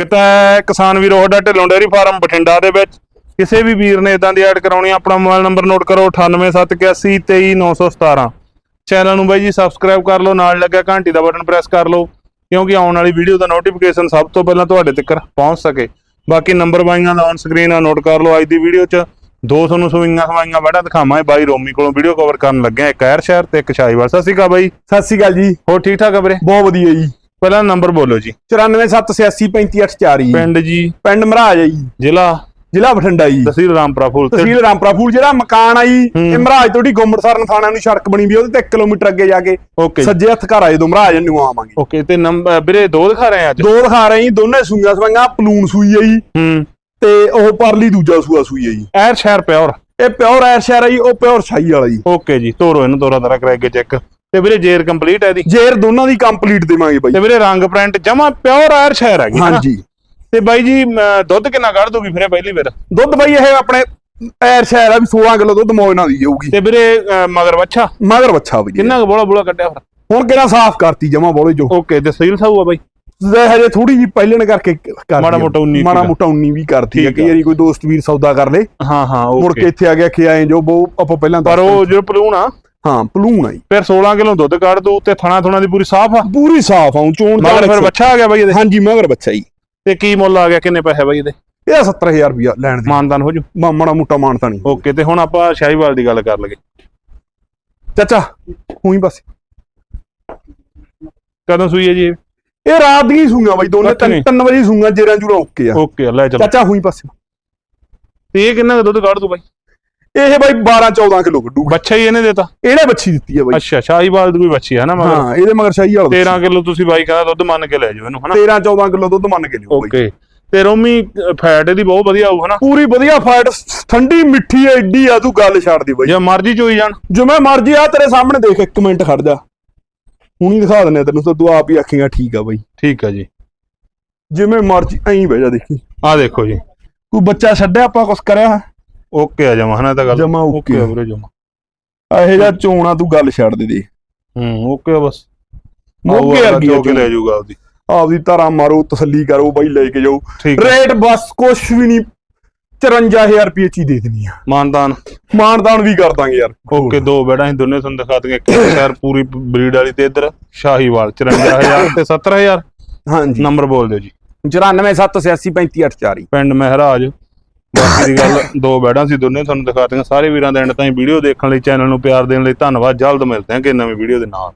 ਸਵਾਗਤ ਹੈ ਕਿਸਾਨ ਵੀਰੋ ਤੁਹਾਡਾ ਢਿੱਲੋਂ ਡੇਅਰੀ ਫਾਰਮ ਬਠਿੰਡਾ ਦੇ ਵਿੱਚ। ਕਿਸੇ ਵੀ ਵੀਰ ਨੇ ਇਦਾਂ ਦੀ ਐਡ ਕਰਾਉਣੀ ਆਪਣਾ ਮੋਬਾਈਲ ਨੰਬਰ ਨੋਟ ਕਰੋ 9871823917 ਚੈਨਲ ਨੂੰ ਬਾਈ ਜੀ ਸਬਸਕ੍ਰਾਈਬ ਕਰ ਲਓ ਨਾਲ ਲੱਗਿਆ ਘੰਟੀ ਦਾ ਬਟਨ ਪ੍ਰੈਸ ਕਰ ਲਓ ਕਿਉਂਕਿ ਆਉਣ ਵਾਲੀ ਵੀਡੀਓ ਦਾ ਨੋਟੀਫਿਕੇਸ਼ਨ ਸਭ ਤੋਂ ਪਹਿਲਾਂ ਤੁਹਾਡੇ ਤੱਕ ਪਹੁੰਚ ਸਕੇ। ਬਾਕੀ ਨੰਬਰ ਬਾਈਆਂ ਦਾ ਔਨ ਸਕਰੀਨ ਆ ਨੋਟ ਕਰ ਲਓ ਅੱਜ ਦੀ ਵੀਡੀਓ 'ਚ। ਦੋ ਤੁਹਾਨੂੰ ਸਵਿੰਗਾਂ ਸਵਾਈਆਂ ਬੜਾ ਦਿਖਾਵਾਂ ਬਾਈ ਰੋਮੀ ਕੋਲੋਂ ਵੀਡੀਓ ਕਵਰ ਕਰਨ ਲੱਗਿਆ ਇੱਕ ਐਰ ਸ਼ਹਿਰ ਤੇ ਇੱਕ ਸ਼ਾਹੀਵਾਲ। ਸਤਿ ਸ਼੍ਰੀ ਅਕਾਲ ਬਾਈ। ਸਤਿ ਸ਼੍ਰੀ ਅਕਾਲ ਜੀ। ਹੋਰ ਠੀਕ ਠਾਕ ਆ ਵੀਰੇ? ਬਹੁਤ ਵਧੀਆ ਜੀ। ਪਹਿਲਾਂ ਨੰਬਰ ਬੋਲੋ ਜੀ। 94783538 ਜੀ ਪਿੰਡ ਜੀ। ਪਿੰਡ ਮਹਾਰਾਜ ਜੀ। ਜ਼ਿਲ੍ਹਾ? ਜ਼ਿਲ੍ਹਾ ਬਠਿੰਡਾ ਜੀ। ਤਹਿਸੀਲ ਰਾਮਪੁਰਾ ਫੂਲ ਤਹਿਸੀਲ ਰਾਮਪੁਰਾ ਫੂਲ ਜਿਹੜਾ ਮਕਾਨ ਆ ਜੀ। ਇਹ ਮਹਾਰਾਜ ਤੋਂ ਢੀ ਗੁੰਮੜਸਰਨ ਥਾਣਾ ਨੂੰ ਸੜਕ ਬਣੀ ਵੀ ਉਹਦੇ ਤੇ 1 ਕਿਲੋਮੀਟਰ ਅੱਗੇ ਜਾ ਕੇ ਸੱਜੇ ਹੱਥ ਘਰ ਆਏ ਦੋ ਮਹਾਰਾਜ ਨੂੰ ਆਵਾਂਗੇ। ਓਕੇ ਤੇ ਨੰਬਰ ਵੀਰੇ ਦੋ ਦਿਖਾ ਰਹੇ ਆ ਅੱਜ? ਦੋ ਦਿਖਾ ਰਹੇ ਜੀ ਦੋਨੇ ਸੂਈਆਂ ਸਵਾਈਆਂ ਪਲੂਨ ਸੂਈ ਹੈ ਜੀ। ਹੂੰ। ਤੇ ਉਹ ਪਰਲੀ ਦੂਜਾ ਸੂਆ ਸੂਈ ਹੈ ਜੀ। ਐਰ ਸ਼ਹਿਰ ਪਿਓਰ? ਇਹ ਪਿਓਰ ਐਰ ਸ਼ਹਿਰ ਹੈ ਜੀ ਉਹ ਪਿਓਰ ਸ਼ਾਹੀ ਵਾਲਾ ਜੀ। ਓਕੇ ਜੀ ਤੋਰੋ ਇਹਨੂੰ ਤੋਰਾ ਤਰਾ ਕਰਾ ਕੇ ਚੈੱਕ। ਤੇ ਵੀਰੇ ਜੇਰ ਕੰਪਲੀਟ ਹੈ ਇਹਦੀ। ਜੇਰ ਦੋਨਾਂ ਦੀ ਕੰਪਲੀਟ ਦੇਵਾਂਗੇ ਬਾਈ। ਤੇ ਵੀਰੇ ਰੰਗ ਪ੍ਰਿੰਟ ਜਮਾ ਪਿਓਰ ਐਰ ਸ਼ਹਿਰ ਹੈਗੀ? ਹਾਂਜੀ। ਤੇ ਬਾਈ ਜੀ ਦੁੱਧ ਕਿੰਨਾ ਕੱਢ ਦੂਗੀ ਫਿਰੇ ਪਹਿਲੀ ਵੀਰ? ਦੁੱਧ ਬਾਈ ਇਹ ਆਪਣੇ ਐਰ ਸ਼ਹਿਰ ਆ ਵੀ 16 ਕਿਲੋ ਦੁੱਧ ਮੌਜ ਨਾਲ ਦੀ ਜਾਊਗੀ। ਤੇ ਵੀਰੇ ਮਗਰ ਬੱਚਾ ਮਗਰ ਬੱਚਾ ਵੀ ਕਿੰਨਾ ਬੋਲਾ ਬੋਲਾ ਕੱਢਿਆ ਫਿਰ? ਹੁਣ ਕਿਹੜਾ ਸਾਫ਼ ਕਰਤੀ ਜਮਾ ਬੋਲੇ ਜੋ। ਓਕੇ ਤੇ ਸੀਲ ਸਾਊ ਆ ਬਾਈ। ਹਜੇ ਥੋੜੀ ਜੀ ਪਹਿਲਣ ਕਰਕੇ ਕਰਦੀ ਮਾੜਾ। ਮੋਟਾ ਉੱਨੀ ਮਾੜਾ। ਮੋਟਾ 19 ਵੀ ਕਰਦੀ ਹੈ ਕਈ। ਵਾਰੀ ਕੋਈ ਦੋਸਤ ਵੀਰ ਸੌਦਾ ਕਰ ਲੇ। ਹਾਂ ਹਾਂ ਮੁੜ ਕੇ ਓਕੇ ਇੱਥੇ ਆ ਗਿਆ ਕਿ ਆਏ ਜੋ ਬੋ ਆਪਾਂ ਪਹਿਲਾਂ ਪਰ ਉਹ ਜੋ ਪਲੂਣ ਆ ਹਾਂ ਪਲੂਣ ਆਈ ਫਿਰ 16 ਕਿਲੋ ਦੁੱਧ ਕੱਢ ਦੂ ਤੇ ਥਣਾ ਥਣਾ ਦੀ ਪੂਰੀ ਸਾਫ਼ ਆ? ਪੂਰੀ ਸਾਫ਼ ਆਉਂ ਚੋਣ ਮਗਰ ਫਿਰ ਬੱਚਾ ਆ ਗਿਆ ਬਾਈ ਇਹਦੇ? ਹਾਂਜੀ ਮਗਰ ਬੱਚਾ ਹੀ ਤੇ ਕੀ ਮੁੱਲ ਆ ਗਿਆ ਕਿੰਨੇ ਪੈਸੇ ਬਾਈ ਇਹਦੇ? ਇਹਦਾ 70000 ਰੁਪਇਆ ਲੈਣ ਦੀ। ਮਾਨਦਾਨ ਹੋ ਜੂ? ਮਾ- ਮਾੜਾ ਮੋਟਾ ਮਾਨਤਾ ਨਹੀਂ ਓਕੇ ਤੇ ਹੁਣ ਆਪਾਂ ਸ਼ਾਹੀਵਾਲ ਦੀ ਗੱਲ ਕਰ ਲਗੇ ਚਾਚਾ ਹੂੰ ਹੀ ਬਸ। ਕਦੋਂ ਸੂਈ ਹੈ ਜੀ ਇਹ? ਰਾਤ ਹੀ ਸੂਈਆਂ ਬਾਈ ਦੋਨੇ ਨਹੀਂ। 3 ਵਜੇ ਸੂਈਆਂ ਜੇਰਾਂ ਜੂਰਾ ਓਕੇ ਆ। ਓਕੇ ਲੈ ਚਲੋ। ਚਾਚਾ ਹੂੰ ਹੀ ਬਸ। ਤੇ ਇਹ ਕਿੰਨਾ ਦੁੱਧ ਕੱਢ ਦੂ ਬਾਈ? ਇਹ ਬਾਈ 12 14 ਕਿਲੋ ਕੱਢੂਗਾ। ਬੱਚਾ ਹੀ ਇਹਨੇ ਦੇਤਾ। ਇਹਨੇ ਬੱਚੀ ਦਿੱਤੀ ਆ ਬਾਈ। ਅੱਛਾ ਸ਼ਾਹੀਵਾਲ ਦੀ ਕੋਈ ਬੱਚੀ ਹੈ ਨਾ ਮਗਰ। ਹਾਂ ਇਹਦੇ ਮਗਰ ਸ਼ਾਹੀ ਵਾਲਾ 13 ਕਿਲੋ ਤੁਸੀਂ ਬਾਈ ਕਹਿੰਦਾ ਦੁੱਧ ਮੰਨ ਕੇ ਲੈ ਜਾਓ ਇਹਨੂੰ ਹਨਾ? 13 14 ਕਿਲੋ ਦੁੱਧ ਮੰਨ ਕੇ ਲਿਓ ਬਾਈ। ਓਕੇ ਤੇ ਰੋਮੀ ਫੈਟ ਇਹਦੀ ਬਹੁਤ ਵਧੀਆ ਆਊ ਹਨਾ? ਪੂਰੀ ਵਧੀਆ ਫਾਈਟ ਠੰਡੀ ਮਿੱਠੀ ਐਡੀ ਆ ਤੂੰ ਗੱਲ ਛੱਡ ਦੇ ਬਾਈ। ਜੇ ਮਰਜ਼ੀ ਚੋਈ ਜਾਣ। ਜਿਵੇਂ ਮਰਜ਼ੀ ਆ ਤੇਰੇ ਸਾਹਮਣੇ ਦੇਖ ਇੱਕ ਮਿੰਟ ਖੜ ਜਾ। ਹੁਣੀ ਦਿਖਾ ਦਿੰਨੇ ਆ ਤੈਨੂੰ ਤਾਂ ਤੂੰ ਆਪ ਹੀ ਆਖੇਗਾ ਠੀਕ ਆ ਬਾਈ। ਠੀਕ ਹੈ ਜੀ। ਜਿਵੇਂ ਮਰਜ਼ੀ ਐਂ ਬਹਿ ਜਾ ਦੇਖੀ। ਆਹ ਦੇਖੋ ਜੀ। ਕੋਈ ਬੱਚਾ ਛੱਡਿਆ ਆਪਾਂ ਕੁਛ ਕਰਿਆ? ਓਕੇ ਆ ਜਮਾ ਹਨਾ ਇਹ ਤਾਂ ਗੱਲ? ਜਮਾਂ okay ਆ। ਵੀਰੇ ਜਮਾ। ਇਹੋ ਜਿਹਾ ਚੋਣਾ ਤੂੰ ਗੱਲ ਛੱਡ ਦੇ ਦੇ ਹੂੰ ਓਕੇ ਆ ਬਸ। ਮੋਗੇ ਆ ਕੇ ਲੈ। ਜਾਊਗਾ ਆਪਦੀ। ਆਪਦੀ ਧਾਰਾਂ ਮਾਰੋ ਤਸੱਲੀ ਕਰੋ ਬਾਈ ਲੈ ਕੇ ਜਾਓ। ਰੇਟ ਬਸ ਕੁਛ ਵੀ ਨਹੀਂ 54000 ਰੁਪਏ ਚ ਹੀ ਦੇ ਦੇਣੀ ਆ। ਮਾਨਦਾਨ। ਮਾਨਦਾਨ ਵੀ ਕਰ ਦਾਂਗੇ ਯਾਰ। ਓਕੇ ਦੋ ਬੈਡਾਂ ਅਸੀਂ ਦੋਨੇ ਤੁਹਾਨੂੰ ਦਿਖਾ ਦਿੰਗੇ ਇੱਕ ਸ਼ਹਿਰ ਪੂਰੀ ਬਰੀਡ ਵਾਲੀ ਤੇ ਇੱਧਰ ਸ਼ਾਹੀਵਾਲ 54000 ਤੇ 70000 ਹਾਂਜੀ। ਨੰਬਰ ਬੋਲ ਦਿਓ ਜੀ। 9478835840 ਪਿੰਡ ਮਹਿਰਾਜ। ਬਾਕੀ ਦੀ ਗੱਲ, ਦੋ ਬੈਡਾਂ ਸੀ ਦੋਨੇ ਤੁਹਾਨੂੰ ਦਿਖਾ ਸਾਰੇ ਵੀਰਾਂ ਦੇ ਐਂਡ ਤਾਈਂ ਵੀਡੀਓ ਦੇਖਣ ਲਈ ਚੈਨਲ ਨੂੰ ਪਿਆਰ ਦੇਣ ਲਈ ਧੰਨਵਾਦ। ਜਲਦ ਮਿਲਦੇ ਹਾਂ ਕਿ ਨਵੀਂ ਵੀਡੀਓ ਦੇ ਨਾਲ।